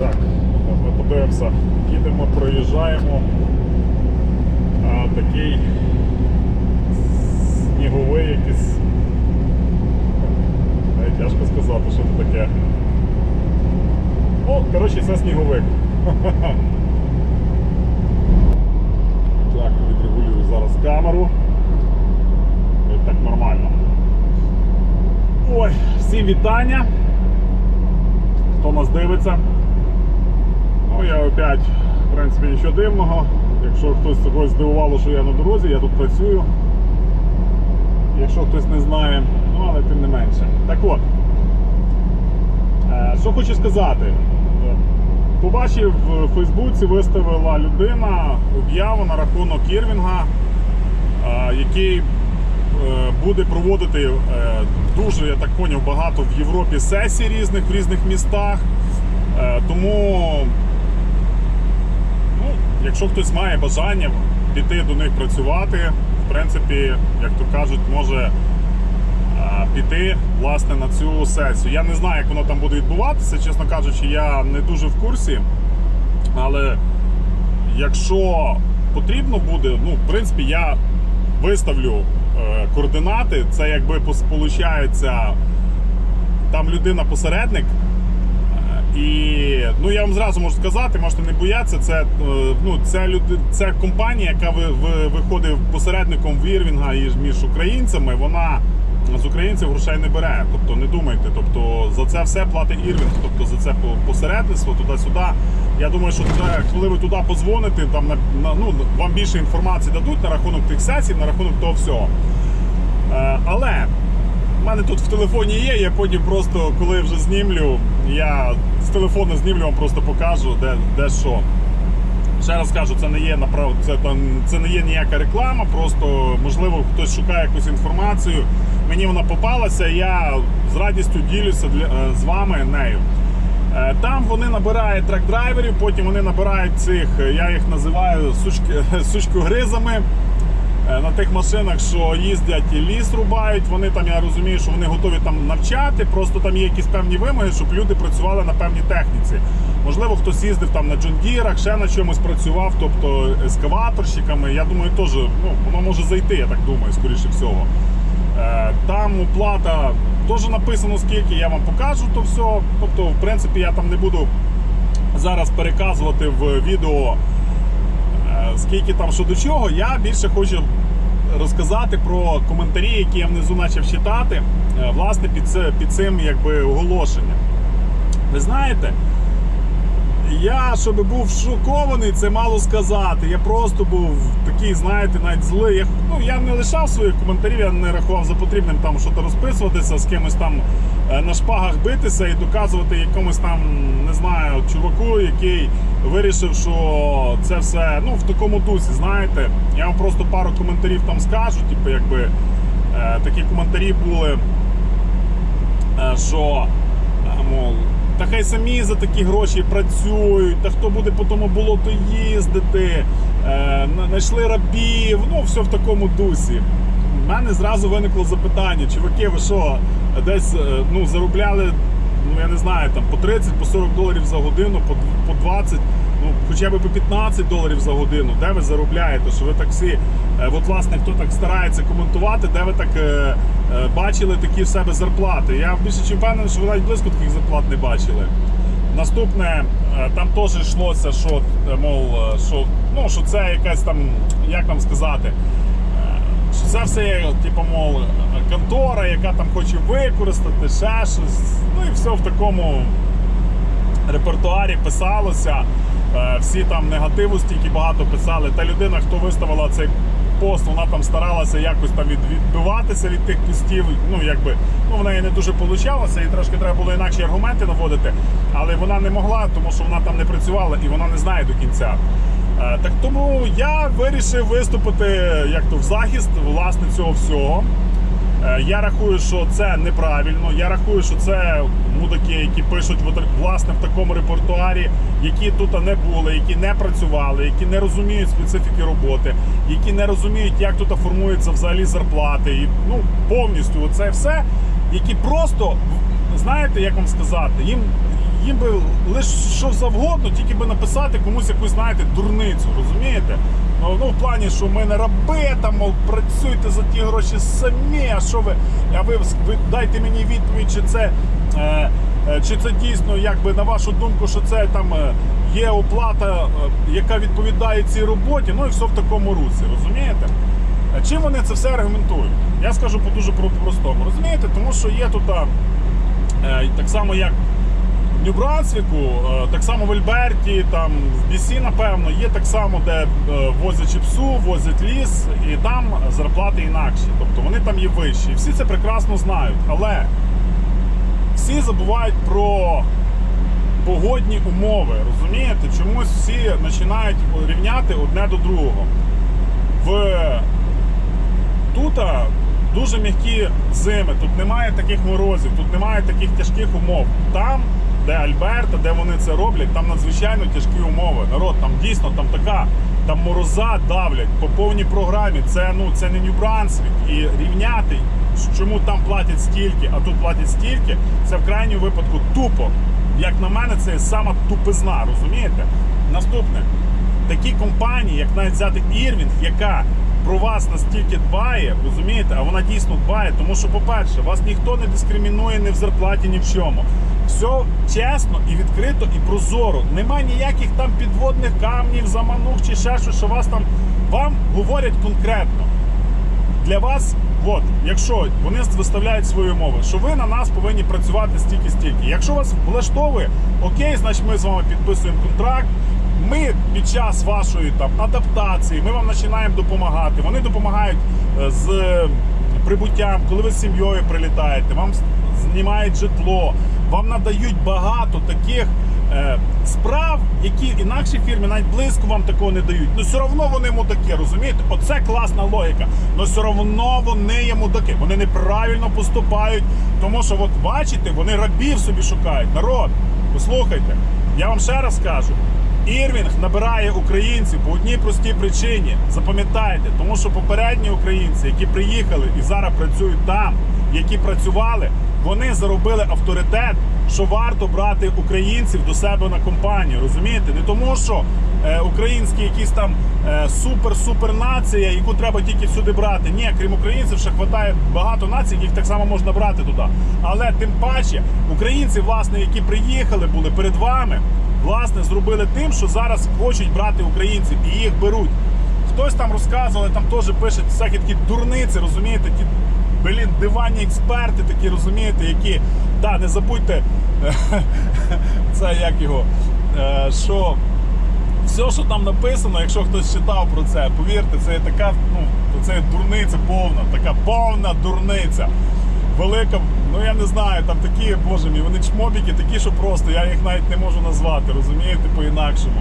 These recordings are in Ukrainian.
Так, от ми подивимося, їдемо, проїжджаємо. А, такий сніговий якийсь. Навіть тяжко сказати, що це таке. О, коротше, це сніговик. Так, відрегулюю зараз камеру. І так нормально. Ой, всім вітання. Хто нас дивиться? Ну, опять, в принципі, нічого дивного. Якщо хтось когось здивувало, що я на дорозі, я тут працюю. Якщо хтось не знає, ну але тим не менше. Так от, е, що хочу сказати. Побачив в Фейсбуці, виставила людина об'яву на рахунок Ірвінга, е, який е, буде проводити дуже, я так поняв, багато в Європі сесій різних в різних містах. Тому, якщо хтось має бажання піти до них працювати, в принципі, як то кажуть, може е, піти власне на цю сесію. Я не знаю, як воно там буде відбуватися, чесно кажучи, я не дуже в курсі. Але якщо потрібно буде, ну, в принципі, я виставлю е, координати. Це якби пос- там людина посередник. Е, І ну я вам зразу можу сказати, можете не боятися. Це е, ну це люди, це компанія, яка ви, ви, виходить посередником в Ірвінга і між українцями. Вона з українців грошей не бере. Тобто не думайте. Тобто за це все платить Ірвінг. Тобто за це посередництво туди-сюди. Я думаю, що це, коли ви туди позвоните, там на, на ну вам більше інформації дадуть на рахунок тих сесій, на рахунок того всього. Е, але в мене тут в телефоні є, я потім просто, коли вже знімлю, я з телефону знімлю, вам просто покажу, де, де що. Ще раз кажу, це не є направ... це, там, це не є ніяка реклама, просто можливо хтось шукає якусь інформацію. Мені вона попалася, я з радістю ділюся для, е, з вами нею. Е, Там вони набирають трак-драйверів, потім вони набирають цих, е, я їх називаю сучки, сучкогризами на тих машинах, що їздять і ліс рубають. Вони там, я розумію, що вони готові там навчати. Просто там є якісь певні вимоги, щоб люди працювали на певній техніці. Можливо, хтось їздив там на джондірах, ще на чомусь працював, тобто ескаваторщиками. Я думаю, теж ну, воно може зайти, я так думаю, скоріше всього. Е, Там оплата теж написано скільки, я вам покажу то все. Тобто, в принципі, я там не буду зараз переказувати в відео, е, скільки там що до чого. Я більше хочу розказати про коментарі, які я внизу почав читати, е, власне, під, під цим якби, оголошенням. Ви знаєте, я, щоб був шокований, це мало сказати. Я просто був такий, знаєте, навіть злий. Я, ну, я не лишав своїх коментарів, я не рахував за потрібним там щось розписуватися, з кимось там е, на шпагах битися і доказувати якомусь там, не знаю, чуваку, який вирішив, що це все ну, в такому дусі, знаєте. Я вам просто пару коментарів там скажу, типу, якби е, такі коментарі були, е, що, мов. Та хай самі за такі гроші працюють, та хто буде по тому болоту їздити, е, знайшли рабів, ну все в такому дусі. У мене зразу виникло запитання, чуваки, ви що, десь е, ну, заробляли, ну я не знаю, там по 30, по 40 доларів за годину, по, по 20, ну хоча б по 15 доларів за годину, де ви заробляєте, що ви так всі, е, от власне, хто так старається коментувати, де ви так е, е, бачили такі в себе зарплати. Я більше чим впевнений, що ви навіть близько таких зарплат не бачили. Наступне, там теж йшлося, що, мов, що, ну, що це якась там, як вам сказати, що це все типу, мов, контора, яка там хоче використати, ще щось. Ну і все в такому репертуарі писалося. Е, Всі там негативу стільки багато писали. Та людина, хто виставила цей пост, вона там старалася якось там від, відбиватися від тих постів. Ну, якби, ну, в неї не дуже получалося, і трошки треба було інакші аргументи наводити. Але вона не могла, тому що вона там не працювала і вона не знає до кінця. Е, Так тому я вирішив виступити як то в захист власне цього всього. Е, Я рахую, що це неправильно. Я рахую, що це мудаки, які пишуть власне в такому репертуарі, які тут не були, які не працювали, які не розуміють специфіки роботи, які не розуміють, як тут формуються взагалі зарплати, і ну повністю це все, які просто знаєте, як вам сказати, їм їм би лише що завгодно, тільки би написати комусь якусь, знаєте, дурницю, розумієте? Ну, ну, в плані, що ми не раби, там, мов, працюйте за ті гроші самі, а що ви, а ви, ви дайте мені відповідь, чи це, е, е, чи це дійсно, якби на вашу думку, що це там е, є оплата, е, яка відповідає цій роботі, ну і все в такому руці, розумієте? Чим вони це все аргументують? Я скажу по дуже простому. Розумієте, тому що є тут е, так само, як Нью-Брансвіку, е, так само в Альберті, там в Бісі, напевно, є так само, де е, возять чіпсу, возять ліс, і там зарплати інакші. Тобто вони там є вищі. І всі це прекрасно знають. Але всі забувають про погодні умови. Розумієте? Чомусь всі починають рівняти одне до другого. В тут дуже м'які зими, тут немає таких морозів, тут немає таких тяжких умов. Там, де Альберта, де вони це роблять, там надзвичайно тяжкі умови. Народ, там дійсно там така, там мороза давлять по повній програмі. Це ну це не Нью-Брансвік. І рівняти, чому там платять стільки, а тут платять стільки, це в крайньому випадку тупо. Як на мене, це сама тупизна, розумієте? Наступне такі компанії, як навіть взяти Ірвінг, яка про вас настільки дбає, розумієте, а вона дійсно дбає, тому що, по-перше, вас ніхто не дискримінує ні в зарплаті, ні в чому. Все чесно і відкрито, і прозоро. Нема ніяких там підводних камнів, заманух чи ще щось, що вас там вам говорять конкретно. Для вас, от, якщо вони виставляють свої умови, що ви на нас повинні працювати стільки-стільки. Якщо вас влаштовує, окей, значить ми з вами підписуємо контракт. Ми під час вашої там адаптації, ми вам починаємо допомагати. Вони допомагають е, з е, прибуттям, коли ви з сім'єю прилітаєте, вам знімають житло, вам надають багато таких е, справ, які інакші фірми навіть близько вам такого не дають. Ну все одно вони мудаки, розумієте? Оце класна логіка. Ну все одно вони є мудаки. Вони неправильно поступають, тому що, от бачите, вони рабів собі шукають. Народ, послухайте, я вам ще раз кажу. Ірвінг набирає українців по одній простій причині. Запам'ятайте, тому що попередні українці, які приїхали і зараз працюють там, які працювали, вони заробили авторитет, що варто брати українців до себе на компанію. Розумієте? Не тому, що е, українські якісь там е, супер-супер нація, яку треба тільки сюди брати. Ні, крім українців, ще хватає багато націй, їх так само можна брати туди. Але тим паче, українці, власне, які приїхали, були перед вами власне зробили тим, що зараз хочуть брати українців і їх беруть. Хтось там розказував, там теж пишуть всякі такі дурниці, розумієте, блін, диванні експерти такі, розумієте, які, да, не забудьте, це як його, е, що все, що там написано, якщо хтось читав про це, повірте, це є така, ну, це є дурниця повна, така повна дурниця. Велика, ну я не знаю, там такі, боже мій, вони чмобіки, такі, що просто я їх навіть не можу назвати, розумієте, по-інакшому.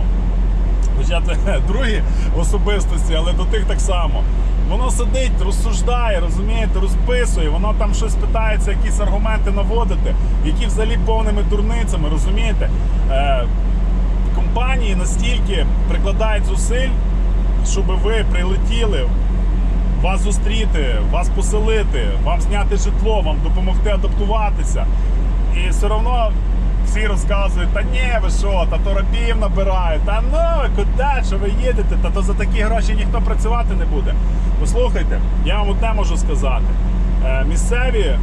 Хоча це другі особистості, але до тих так само. Воно сидить, розсуждає, розумієте, розписує, воно там щось питається, якісь аргументи наводити, які взагалі повними дурницями, розумієте? Е, компанії настільки прикладають зусиль, щоб ви прилетіли, вас зустріти, вас поселити, вам зняти житло, вам допомогти адаптуватися. І все одно всі розказують, та ні, ви що, та то рабів набирають, та ну куди, що ви їдете, та то за такі гроші ніхто працювати не буде. Послухайте, я вам одне можу сказати. Е, Місцеві е,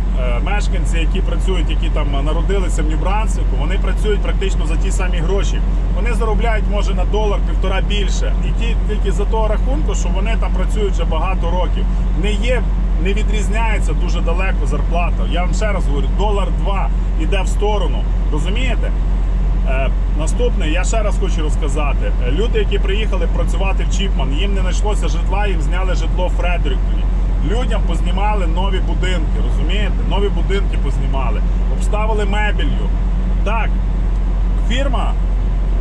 мешканці, які працюють, які там народилися в Нью-Брансвіку, вони працюють практично за ті самі гроші. Вони заробляють може на долар півтора більше. І ті тільки за того рахунку, що вони там працюють вже багато років. Не є, не відрізняється дуже далеко зарплата. Я вам ще раз говорю, долар два іде в сторону. Розумієте? Е, наступне, я ще раз хочу розказати. Е, Люди, які приїхали працювати в Чіпман, їм не знайшлося житла, їм зняли житло в Фредеріктоні. Людям познімали нові будинки, розумієте? Нові будинки познімали, обставили мебілью. Так, фірма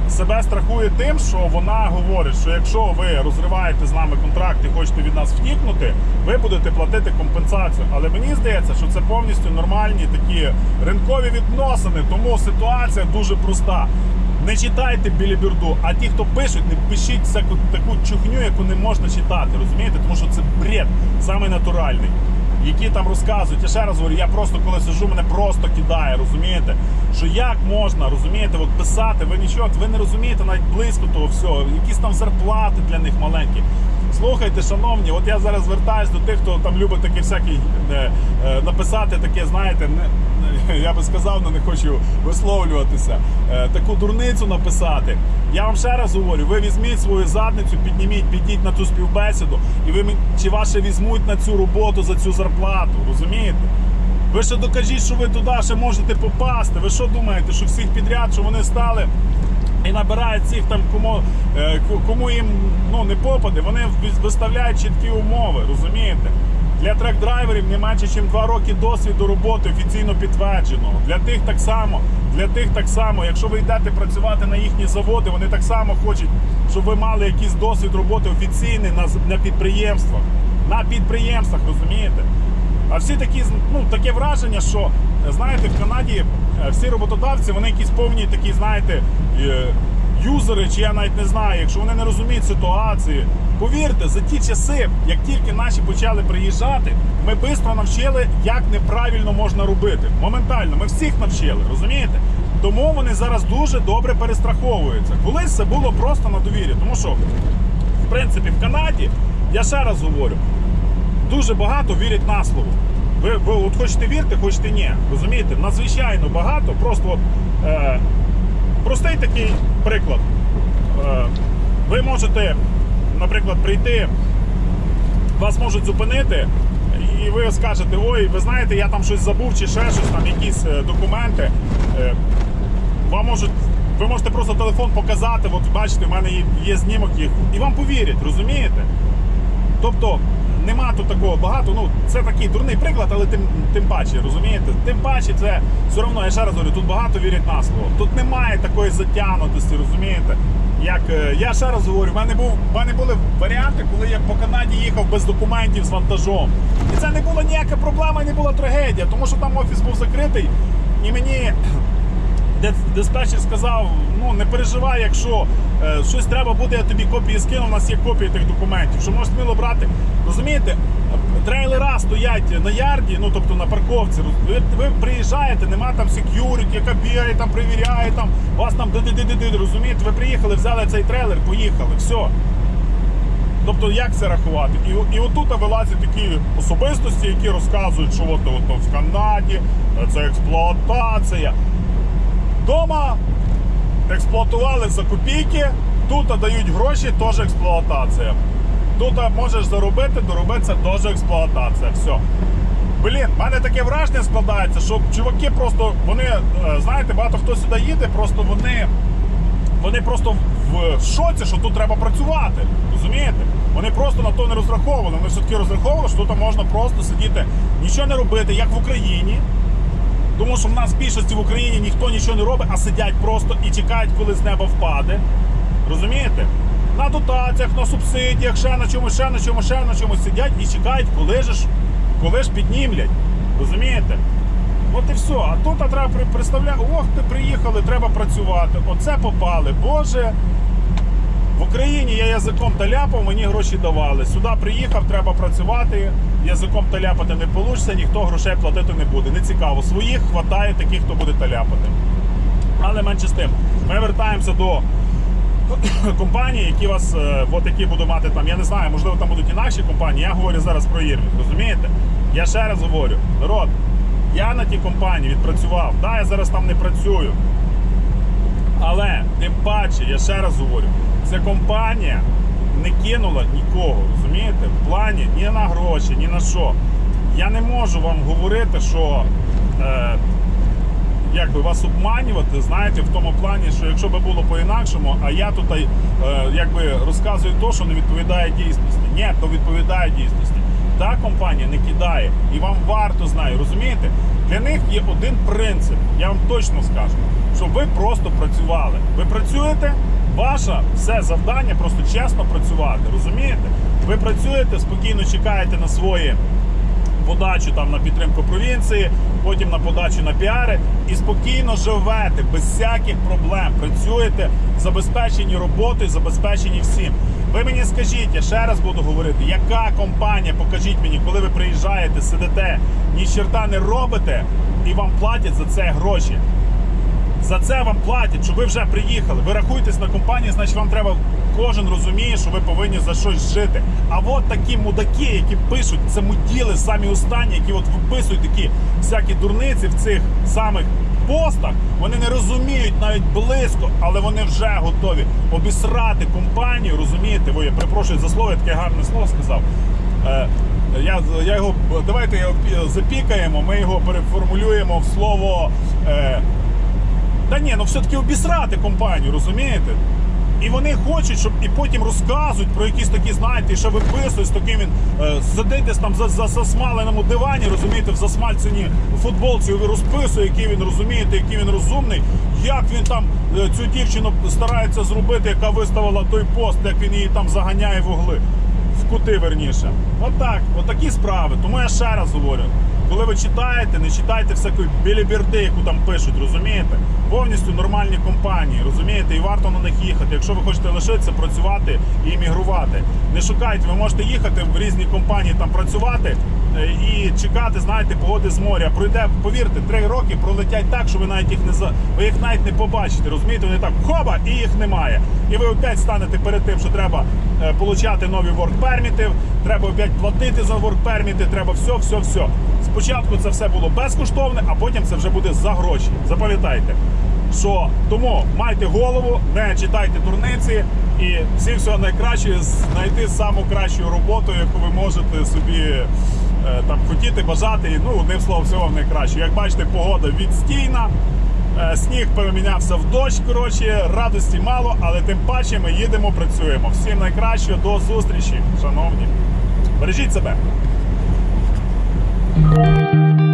себе страхує тим, що вона говорить, що якщо ви розриваєте з нами контракт і хочете від нас втікнути, ви будете платити компенсацію. Але мені здається, що це повністю нормальні такі ринкові відносини, тому ситуація дуже проста. Не читайте біліберду, а ті, хто пишуть, не пишіть всяку таку чухню, яку не можна читати, розумієте? Тому що це бред, саме натуральний які там розказують. Я ще раз говорю, я просто коли сижу, мене просто кидає, розумієте? що як можна, розумієте, от писати, ви нічого, ви не розумієте навіть близько того всього, якісь там зарплати для них маленькі. Слухайте, шановні, от я зараз звертаюсь до тих, хто там любить такі всякі е, е, написати таке, знаєте, не- я би сказав, але не хочу висловлюватися. е, таку дурницю написати. Я вам ще раз говорю, ви візьміть свою задницю, підніміть, підіть на ту співбесіду, і ви чи ваше візьмуть на цю роботу за цю зарплату, розумієте? Ви ще докажіть, що ви туди ще можете попасти. Ви що думаєте, що всіх підряд, що вони стали і набирають всіх там, кому, е, кому їм ну, не попаде, вони виставляють чіткі умови, розумієте? Для трек-драйверів не менше, ніж 2 роки досвіду роботи офіційно підтвердженого. Для тих так само, для тих так само, якщо ви йдете працювати на їхні заводи, вони так само хочуть, щоб ви мали якийсь досвід роботи офіційний на, на підприємствах. На підприємствах, розумієте? А всі такі, ну, таке враження, що знаєте, в Канаді е, всі роботодавці, вони якісь повні такі, знаєте, е, юзери, чи я навіть не знаю, якщо вони не розуміють ситуації. Повірте, за ті часи, як тільки наші почали приїжджати, ми швидко навчили, як неправильно можна робити. Моментально, ми всіх навчили, розумієте? Тому вони зараз дуже добре перестраховуються. Колись це було просто на довірі. Тому що, в принципі, в Канаді, я ще раз говорю, дуже багато вірять на слово. Ви, ви от хочете вірити, хочете ні. Розумієте? Надзвичайно багато. Просто е, простий такий приклад. Е, ви можете, наприклад, прийти, вас можуть зупинити, і ви скажете, ой, ви знаєте, я там щось забув чи ще щось, там якісь е, документи. Е, вам можуть, ви можете просто телефон показати, от бачите, в мене є, знімок їх, і вам повірять, розумієте? Тобто нема тут такого багато. Ну це такий дурний приклад, але тим, тим паче, розумієте? Тим паче, це все одно, я ще раз говорю, тут багато вірять на слово. Тут немає такої затягнутості, розумієте? Як е, я ще раз говорю, в мене був в мене були варіанти, коли я по Канаді їхав без документів з вантажом. І це не була ніяка проблема, не була трагедія, тому що там офіс був закритий, і мені диспетчер сказав: ну не переживай, якщо е, щось треба буде, я тобі копії скину. У нас є копії тих документів, що можеш сміло брати. Розумієте, трейлера стоять на ярді, ну тобто на парковці. Ви, ви приїжджаєте, нема там секюріті, яка бігає, там перевіряє, там вас там ди-ди-ди-ди, розумієте, ви приїхали, взяли цей трейлер, поїхали, все. Тобто, як це рахувати? І, і отут вилазять такі особистості, які розказують, що от, от, в Канаді це експлуатація. Дома експлуатували за копійки, тут дають гроші, теж експлуатація. Тут можеш заробити, доробитися теж експлуатація. Все. Блін, в мене таке враження складається, що чуваки просто, вони, е, знаєте, багато хто сюди їде, просто вони вони просто в шоці, що тут треба працювати. Розумієте? Вони просто на то не розраховували. Вони все-таки розраховували, що тут можна просто сидіти, нічого не робити, як в Україні. Тому що в нас в більшості в Україні ніхто нічого не робить, а сидять просто і чекають, коли з неба впаде. Розумієте? На дотаціях, на субсидіях, ще на чомусь, ще на чомусь, ще на чомусь сидять і чекають, коли ж, коли ж піднімлять. Розумієте? От і все. А тут а треба представляти, ох, ти приїхали, треба працювати. Оце попали. Боже. В Україні я язиком таляпав, мені гроші давали. Сюди приїхав, треба працювати. Язиком таляпати не вийде, ніхто грошей платити не буде. Не цікаво. Своїх хватає таких, хто буде таляпати. Але менше з тим. Ми вертаємося до компаній, які вас, е, от які буду мати там. Я не знаю, можливо, там будуть інакші компанії. Я говорю зараз про Ірвінг, розумієте? Я ще раз говорю, народ, я на тій компанії відпрацював. Да, я зараз там не працюю. Але тим паче, я ще раз говорю, ця компанія не кинула нікого, розумієте? В плані ні на гроші, ні на що. Я не можу вам говорити, що е, як би вас обманювати, знаєте, в тому плані, що якщо би було по-інакшому, а я тут е, якби розказую то, що не відповідає дійсності. Ні, то відповідає дійсності. Та компанія не кидає, і вам варто знаю, розумієте? Для них є один принцип, я вам точно скажу, щоб ви просто працювали. Ви працюєте, ваше все завдання просто чесно працювати. Розумієте? Ви працюєте, спокійно чекаєте на свої подачу там на підтримку провінції, потім на подачу на піари і спокійно живете без всяких проблем. Працюєте, забезпечені роботою, забезпечені всім. Ви мені скажіть, я ще раз буду говорити, яка компанія, покажіть мені, коли ви приїжджаєте, сидите, ні черта не робите і вам платять за це гроші. За це вам платять, що ви вже приїхали. Ви рахуєтесь на компанії, значить вам треба. Кожен розуміє, що ви повинні за щось жити. А от такі мудаки, які пишуть, це муділи самі останні, які от виписують такі всякі дурниці в цих самих постах, вони не розуміють навіть близько, але вони вже готові обісрати компанію. Розумієте, ви я перепрошую за слово, я таке гарне слово сказав. Е, я, я його давайте його запікаємо, ми його переформулюємо в слово. Е, та ні, ну все-таки обісрати компанію, розумієте? І вони хочуть, щоб і потім розказують про якісь такі, знаєте, ще виписують з таким він е, там за, за засмаленому дивані, розумієте, в засмальценій футболці і розписує, який він розумієте, який він розумний, як він там е, цю дівчину старається зробити, яка виставила той пост, як він її там заганяє в угли. В кути верніше. Отак, отакі справи. Тому я ще раз говорю. Коли ви читаєте, не читайте всякої біліберди, яку там пишуть, розумієте? Повністю нормальні компанії, розумієте, і варто на них їхати. Якщо ви хочете лишитися, працювати і іммігрувати. Не шукайте, ви можете їхати в різні компанії там працювати е, і чекати, знаєте, погоди з моря. Пройде, повірте, три роки пролетять так, що ви навіть їх не за ви їх навіть не побачите. Розумієте, вони так хоба і їх немає. І ви опять станете перед тим, що треба е, получати нові воркперміти, треба опять платити за воркперміти, треба все, все, все. Спочатку це все було безкоштовне, а потім це вже буде за гроші. Запам'ятайте. Що тому майте голову, не читайте дурниці і всім всього найкраще знайти саму кращу роботу, яку ви можете собі е, там хотіти, бажати. І, Ну, одним словом, всього найкраще. Як бачите, погода відстійна. Е, Сніг перемінявся в дощ. Коротше, радості мало, але тим паче ми їдемо, працюємо. Всім найкраще, до зустрічі, шановні. Бережіть себе. Thank you.